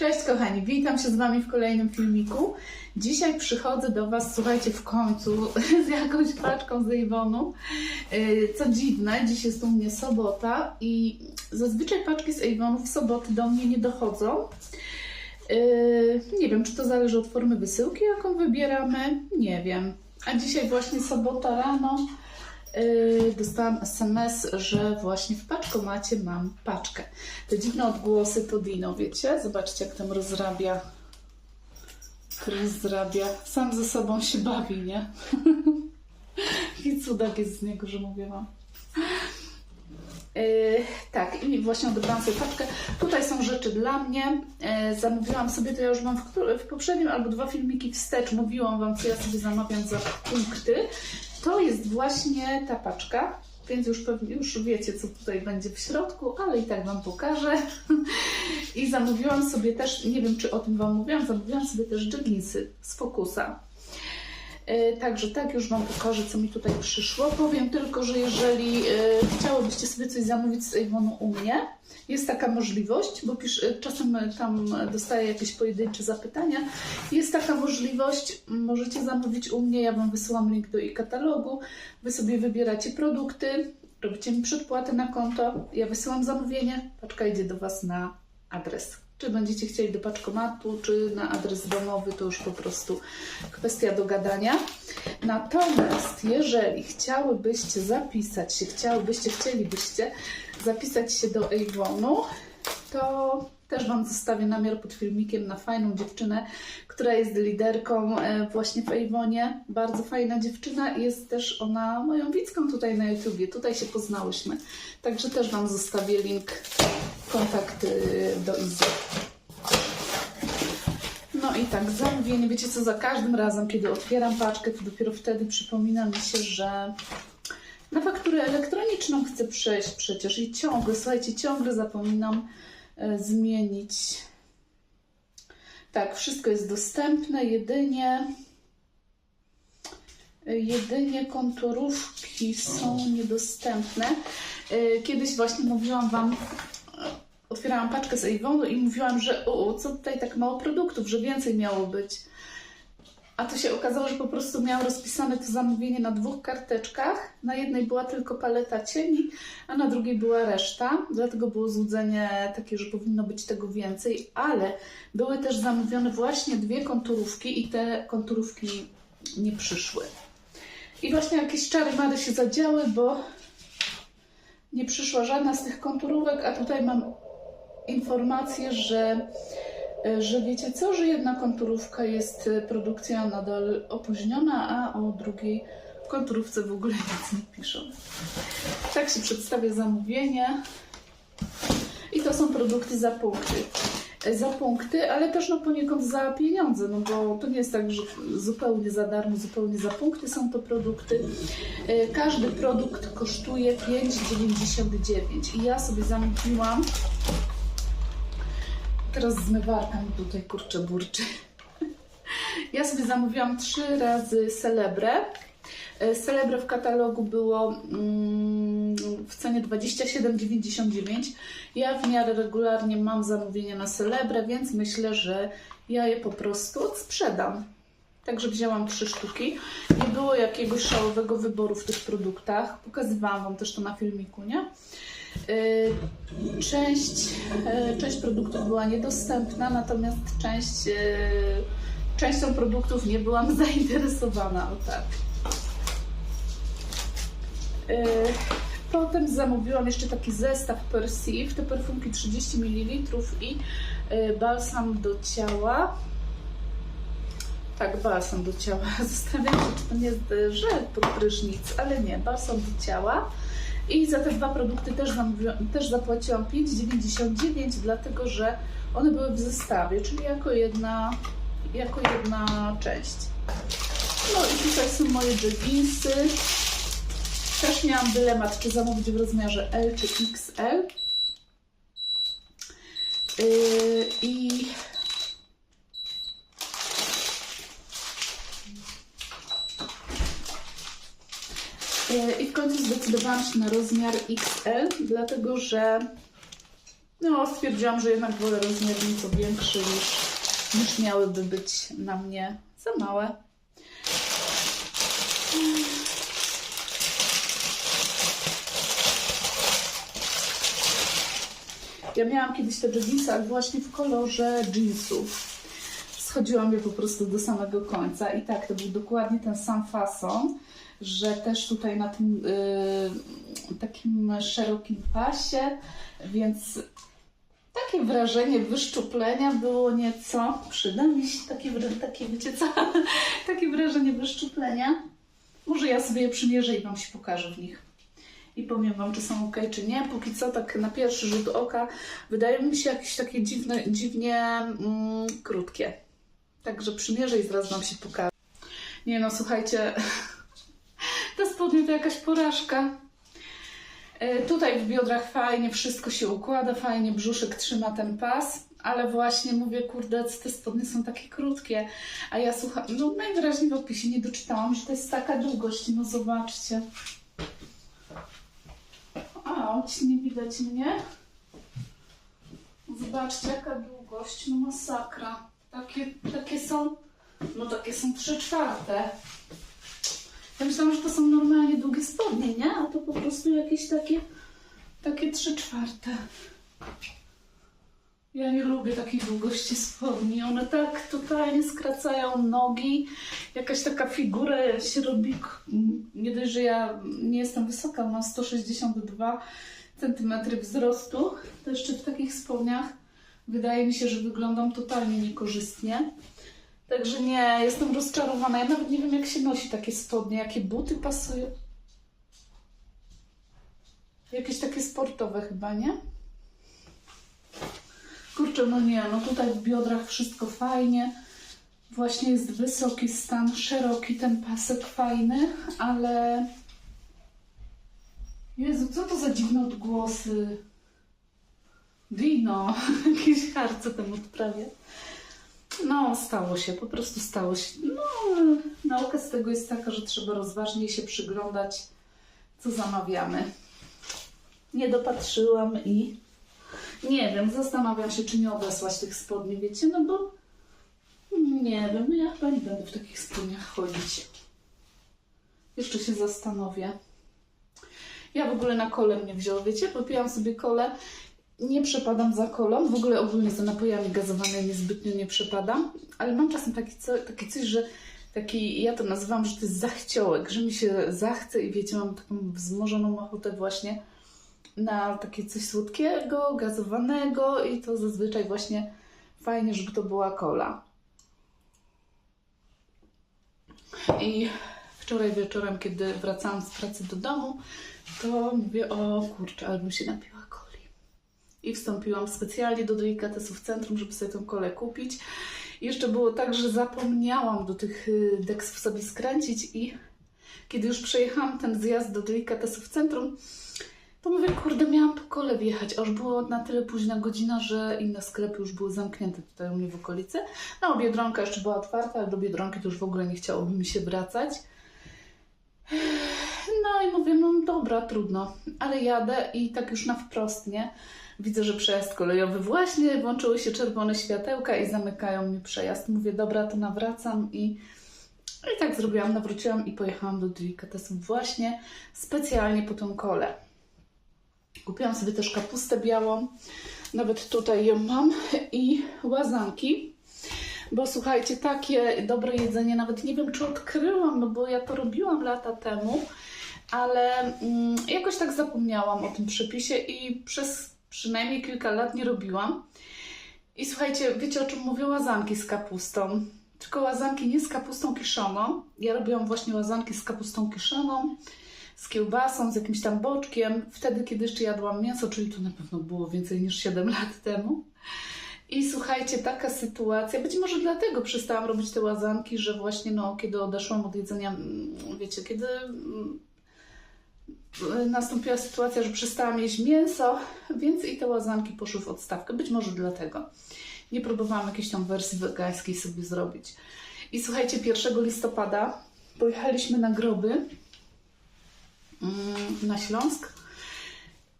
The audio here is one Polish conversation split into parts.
Cześć kochani, witam się z Wami w kolejnym filmiku. Dzisiaj przychodzę do Was, słuchajcie, w końcu z jakąś paczką z Avonu. Yy, Co dziwne, dziś jest u mnie sobota i zazwyczaj paczki z Avonu w soboty do mnie nie dochodzą. Yy, Nie wiem, czy to zależy od formy wysyłki, jaką wybieramy, nie wiem. A dzisiaj właśnie sobota rano dostałam SMS, że właśnie w paczkomacie mam paczkę. Te dziwne odgłosy to Dino, wiecie? Zobaczcie, jak tam rozrabia. Rozrabia. Sam ze sobą się bawi, nie? I cudak jest z niego, że mówię wam. Yy, tak, i właśnie odebrałam sobie paczkę. Tutaj są rzeczy dla mnie. Yy, zamówiłam sobie, to ja już mam w, w poprzednim albo dwa filmiki wstecz. Mówiłam Wam, co ja sobie zamawiam za punkty. To jest właśnie ta paczka, więc już pewnie już wiecie, co tutaj będzie w środku, ale i tak Wam pokażę. I zamówiłam sobie też, nie wiem czy o tym Wam mówiłam, zamówiłam sobie też jeginsy z Focusa. E, Także tak, już Wam pokażę, co mi tutaj przyszło. Powiem tylko, że jeżeli e, chciałybyście sobie coś zamówić z Avonu u mnie, jest taka możliwość, bo pisz, e, czasem tam dostaję jakieś pojedyncze zapytania. Jest taka możliwość, możecie zamówić u mnie, ja Wam wysyłam link do e-katalogu, Wy sobie wybieracie produkty, robicie mi przedpłatę na konto, ja wysyłam zamówienie, paczka idzie do Was na adres. Czy będziecie chcieli do paczkomatu, czy na adres domowy, to już po prostu kwestia dogadania. Natomiast jeżeli chciałybyście zapisać się, chciałybyście, chcielibyście zapisać się do Avonu, to też Wam zostawię namiar pod filmikiem na fajną dziewczynę, która jest liderką e, właśnie w Avonie. Bardzo fajna dziewczyna i jest też ona moją widzką tutaj na YouTubie. Tutaj się poznałyśmy. Także też Wam zostawię link, kontakt e, do Izy. No i tak, zamówienie, wiecie co, za każdym razem, kiedy otwieram paczkę, to dopiero wtedy przypomina mi się, że na fakturę elektroniczną chcę przejść przecież i ciągle, słuchajcie, ciągle zapominam e, zmienić. Tak, wszystko jest dostępne, jedynie e, jedynie konturówki są niedostępne. E, Kiedyś właśnie mówiłam Wam, otwierałam paczkę z Avonu i mówiłam, że o, co tutaj tak mało produktów, że więcej miało być. A to się okazało, że po prostu miałam rozpisane to zamówienie na dwóch karteczkach. Na jednej była tylko paleta cieni, a na drugiej była reszta. Dlatego było złudzenie takie, że powinno być tego więcej, ale były też zamówione właśnie dwie konturówki i te konturówki nie przyszły. I właśnie jakieś czary mary się zadziały, bo nie przyszła żadna z tych konturówek, a tutaj mam informację, że, e, że wiecie co, że jedna konturówka jest e, produkcja nadal opóźniona, a o drugiej konturówce w ogóle nic nie piszą. Tak się przedstawia zamówienie. I to są produkty za punkty. E, Za punkty, ale też no poniekąd za pieniądze, no bo to nie jest tak, że zupełnie za darmo, zupełnie za punkty są to produkty. Każdy produkt kosztuje 5,99 i ja sobie zamówiłam Teraz zmywarka mi tutaj kurczę burczy. Ja sobie zamówiłam trzy razy Celebre. E, Celebre w katalogu było mm, w cenie 27,99. Ja w miarę regularnie mam zamówienia na Celebre, więc myślę, że ja je po prostu sprzedam. Także wzięłam trzy sztuki. Nie było jakiegoś szałowego wyboru w tych produktach. Pokazywałam Wam też to na filmiku, nie? Y, Część, y, część produktów była niedostępna, natomiast część, y, częścią produktów nie byłam zainteresowana. O tak. Potem zamówiłam jeszcze taki zestaw Perceive, te perfumki 30 ml i balsam do ciała. Tak, balsam do ciała. Zastanawiam się, czy to nie jest żel pod prysznic, ale nie, balsam do ciała. I za te dwa produkty też, też zapłaciłam 5,99, dlatego że one były w zestawie, czyli jako jedna, jako jedna część. No i tutaj są moje jeginsy. Też miałam dylemat, czy zamówić w rozmiarze L czy XL. Yy, I I w końcu zdecydowałam się na rozmiar XL, dlatego że No, stwierdziłam, że jednak wolę rozmiar nieco większy niż, niż miałyby być na mnie za małe. Ja miałam kiedyś te jeansy, ale właśnie w kolorze jeansów. Schodziłam je po prostu do samego końca i tak, to był dokładnie ten sam fason, że też tutaj na tym yy, takim szerokim pasie, więc takie wrażenie wyszczuplenia było nieco, przyda mi się takie, takie wiecie co, takie wrażenie wyszczuplenia. Może ja sobie je przymierzę i Wam się pokażę w nich. I powiem Wam, czy są ok, czy nie. Póki co, tak na pierwszy rzut oka, wydają mi się jakieś takie dziwne, dziwnie mm, krótkie. Także przymierzę i zaraz Wam się pokażę. Nie no, słuchajcie, te spodnie to jakaś porażka. E, Tutaj w biodrach fajnie wszystko się układa, fajnie brzuszek trzyma ten pas, ale właśnie mówię, kurde, te spodnie są takie krótkie, a ja słucham, no najwyraźniej w opisie nie doczytałam, że to jest taka długość, no zobaczcie. A, nie widać mnie. Zobaczcie, jaka długość, no masakra. Takie, takie są, no takie są trzy czwarte. Ja myślałam, że to są normalnie długie spodnie, nie? A to po prostu jakieś takie, takie trzy czwarte. Ja nie lubię takiej długości spodni. One tak totalnie skracają nogi. Jakaś taka figura się robi. Nie dość, że ja nie jestem wysoka, mam 162 cm wzrostu, to jeszcze w takich spodniach wydaje mi się, że wyglądam totalnie niekorzystnie. Także nie, jestem rozczarowana. Ja nawet nie wiem, jak się nosi takie spodnie, jakie buty pasują. Jakieś takie sportowe chyba, nie? Kurczę, no nie, no tutaj w biodrach wszystko fajnie. Właśnie jest wysoki stan, szeroki ten pasek fajny, ale... Jezu, co to za dziwne odgłosy? Dino, jakieś harce tam odprawia. No, stało się, po prostu stało się. No, nauka z tego jest taka, że trzeba rozważnie się przyglądać, co zamawiamy. Nie dopatrzyłam i nie wiem, zastanawiam się, czy nie odesłać tych spodni, wiecie, no bo nie wiem, no ja chyba nie będę w takich spodniach chodzić. Jeszcze się zastanowię. Ja w ogóle na kole mnie wzięło, wiecie, popiłam sobie kole nie przepadam za kolą, w ogóle ogólnie za napojami gazowanymi zbytnio nie przepadam, ale mam czasem taki, co, coś, że taki, ja to nazywam, że to jest zachciołek, że mi się zachce i wiecie, mam taką wzmożoną ochotę właśnie na takie coś słodkiego, gazowanego i to zazwyczaj właśnie fajnie, żeby to była kola. I wczoraj wieczorem, kiedy wracałam z pracy do domu, to mówię, o kurczę, albo się napiła coli. I wstąpiłam specjalnie do delikatesów centrum, żeby sobie tą kolę kupić. I jeszcze było tak, że zapomniałam do tych y, deksów sobie skręcić i kiedy już przejechałam ten zjazd do delikatesów centrum, to mówię, kurde, miałam po kole wjechać, a już było na tyle późna godzina, że inne sklepy już były zamknięte tutaj u mnie w okolicy. No, Biedronka jeszcze była otwarta, ale do Biedronki to już w ogóle nie chciałoby mi się wracać. No i mówię, no dobra, trudno, ale jadę i tak już na wprost, nie? Widzę, że przejazd kolejowy właśnie, włączyły się czerwone światełka i zamykają mi przejazd. Mówię, dobra, to nawracam i, i tak zrobiłam, nawróciłam i pojechałam do delikatesów właśnie specjalnie po tą kolę. Kupiłam sobie też kapustę białą, nawet tutaj ją mam i łazanki. Bo słuchajcie, takie dobre jedzenie, nawet nie wiem, czy odkryłam, no bo ja to robiłam lata temu, ale mm, jakoś tak zapomniałam o tym przepisie i przez przynajmniej kilka lat nie robiłam. I słuchajcie, wiecie o czym mówię? Łazanki z kapustą. Tylko łazanki nie z kapustą kiszoną. Ja robiłam właśnie łazanki z kapustą kiszoną, z kiełbasą, z jakimś tam boczkiem. Wtedy, kiedy jeszcze jadłam mięso, czyli to na pewno było więcej niż 7 lat temu. I słuchajcie, taka sytuacja, być może dlatego przestałam robić te łazanki, że właśnie no, kiedy odeszłam od jedzenia, mm, wiecie, kiedy mm, nastąpiła sytuacja, że przestałam jeść mięso, więc i te łazanki poszły w odstawkę. Być może dlatego. Nie próbowałam jakiejś tam wersji wegańskiej sobie zrobić. I słuchajcie, 1 listopada pojechaliśmy na groby mm, na Śląsk.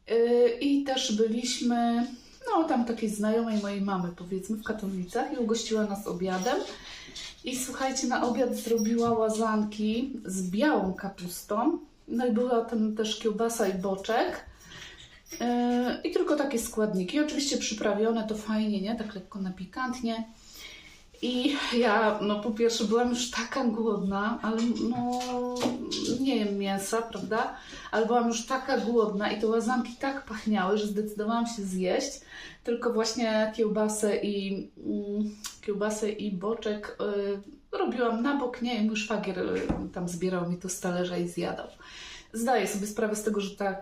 Yy, I też byliśmy no tam takiej znajomej mojej mamy, powiedzmy, w Katowicach i ugościła nas obiadem. I słuchajcie, na obiad zrobiła łazanki z białą kapustą. No i była tam też kiełbasa i boczek. Yy, I tylko takie składniki. Oczywiście przyprawione to fajnie, nie? Tak lekko na pikantnie. I ja, no po pierwsze byłam już taka głodna, ale no nie jem mięsa, prawda? Ale byłam już taka głodna i te łazanki tak pachniały, że zdecydowałam się zjeść. Tylko właśnie kiełbasę i mm, kiełbasę i boczek y, robiłam na bok, nie? Mój szwagier y, tam zbierał mi to z talerza i zjadał. Zdaję sobie sprawę z tego, że ta,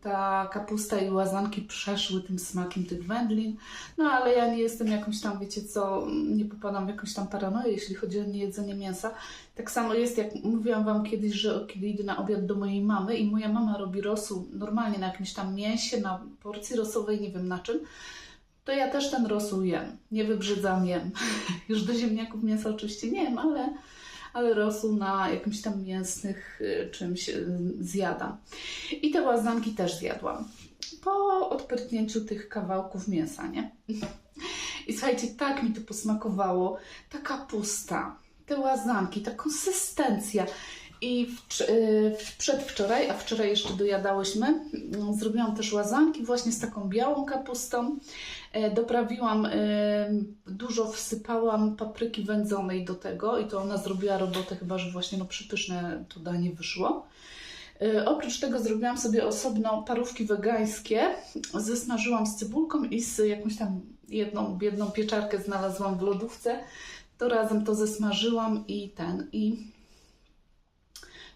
ta kapusta i łazanki przeszły tym smakiem tych wędlin, no ale ja nie jestem jakąś tam, wiecie co, nie popadam w jakąś tam paranoję, jeśli chodzi o niejedzenie mięsa. Tak samo jest, jak mówiłam Wam kiedyś, że kiedy idę na obiad do mojej mamy i moja mama robi rosół normalnie na jakimś tam mięsie, na porcji rosowej, nie wiem na czym, to ja też ten rosół jem. Nie wybrzydzam, jem. Już do ziemniaków mięsa oczywiście nie jem, ale, ale rosół na jakimś tam mięsnych y, czymś y, zjadam. I te łazanki też zjadłam. Po odprytnięciu tych kawałków mięsa, nie? I słuchajcie, tak mi to posmakowało. Ta kapusta, te łazanki, ta konsystencja. I w, y, w przedwczoraj, a wczoraj jeszcze dojadałyśmy, mm, zrobiłam też łazanki właśnie z taką białą kapustą. E, Doprawiłam, e, dużo wsypałam papryki wędzonej do tego i to ona zrobiła robotę, chyba że właśnie no przypyszne to danie wyszło. E, Oprócz tego zrobiłam sobie osobno parówki wegańskie, zesmażyłam z cebulką i z jakąś tam jedną biedną pieczarkę znalazłam w lodówce. To razem to zesmażyłam i ten, i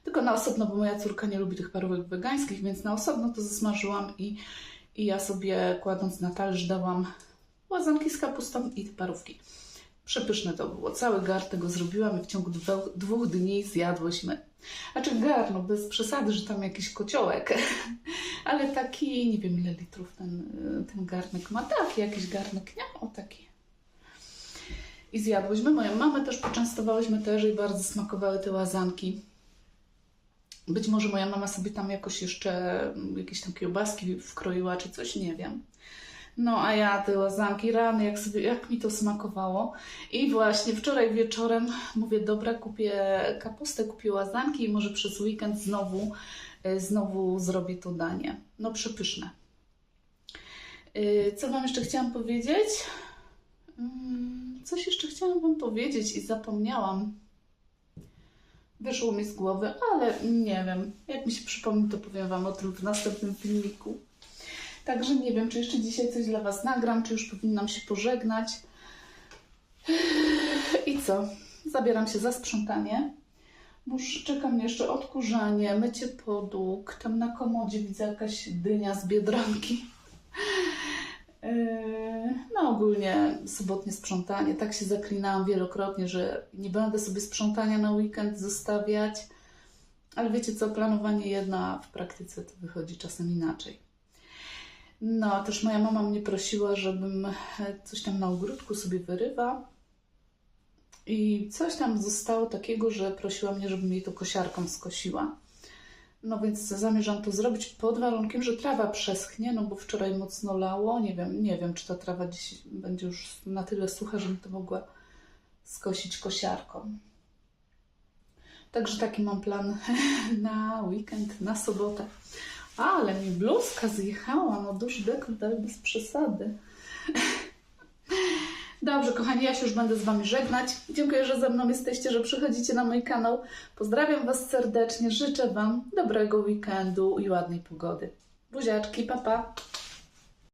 tylko na osobno, bo moja córka nie lubi tych parówek wegańskich, więc na osobno to zesmażyłam i, i ja sobie kładąc na talerz dałam łazanki z kapustą i te parówki. Przepyszne to było. Cały gar tego zrobiłam i w ciągu dwóch dni zjadłyśmy. Znaczy gar, no bez przesady, że tam jakiś kociołek, ale taki, nie wiem ile litrów ten, ten garnek ma. Taki jakiś garnek, nie? O taki. I zjadłyśmy. Moją mamę też poczęstowałyśmy też i bardzo smakowały te łazanki. Być może moja mama sobie tam jakoś jeszcze mm, jakieś tam kiełbaski wkroiła czy coś, nie wiem. No a ja te łazanki rany, jak, sobie, jak mi to smakowało. I właśnie wczoraj wieczorem mówię, dobra, kupię kapustę, kupię łazanki i może przez weekend znowu, e, znowu zrobię to danie. No przepyszne. E, Co Wam jeszcze chciałam powiedzieć? Mm, Coś jeszcze chciałam Wam powiedzieć i zapomniałam. Wyszło mi z głowy, ale nie wiem. Jak mi się przypomni, to powiem Wam o tym w następnym filmiku. Także nie wiem, czy jeszcze dzisiaj coś dla Was nagram, czy już powinnam się pożegnać. I co? Zabieram się za sprzątanie. Już czeka mnie jeszcze odkurzanie, mycie podłóg. Tam na komodzie widzę jakaś dynia z Biedronki. Yy, No ogólnie sobotnie sprzątanie. Tak się zaklinałam wielokrotnie, że nie będę sobie sprzątania na weekend zostawiać. Ale wiecie co, planowanie jedno, a w praktyce to wychodzi czasem inaczej. No, też moja mama mnie prosiła, żebym e, coś tam na ogródku sobie wyrywa. I coś tam zostało takiego, że prosiła mnie, żebym jej to kosiarką skosiła. No więc zamierzam to zrobić pod warunkiem, że trawa przeschnie, no bo wczoraj mocno lało. Nie wiem, nie wiem, czy ta trawa dziś będzie już na tyle sucha, żebym to mogła skosić kosiarką. Także taki mam plan na weekend, na sobotę. Ale mi bluzka zjechała, no duży dekolt, ale bez przesady. Dobrze, kochani, ja się już będę z Wami żegnać. Dziękuję, że ze mną jesteście, że przychodzicie na mój kanał. Pozdrawiam Was serdecznie, życzę Wam dobrego weekendu i ładnej pogody. Buziaczki, papa. Pa.